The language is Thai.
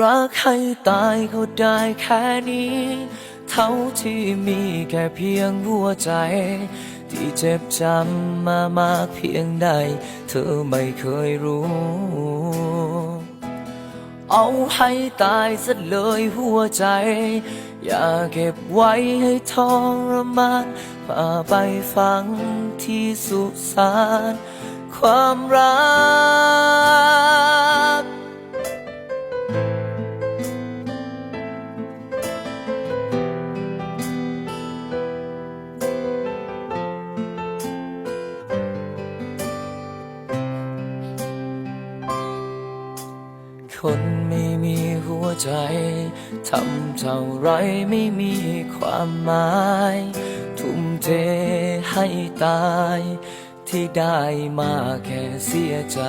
รักให้ตายก็ได้แค่นี้ เท่าที่มีแค่เพียงหัวใจ ที่เจ็บจำมามากเพียงใด เธอไม่เคยรู้ เอาให้ตายซะเลยหัวใจ อย่าเก็บไว้ให้ทรมานพาไปฟังที่สุสานความรัก คนไม่มีหัวใจ ทำเท่าไรไม่มีความหมาย ทุ่มเทให้ตาย ที่ได้มาแค่เสียใจ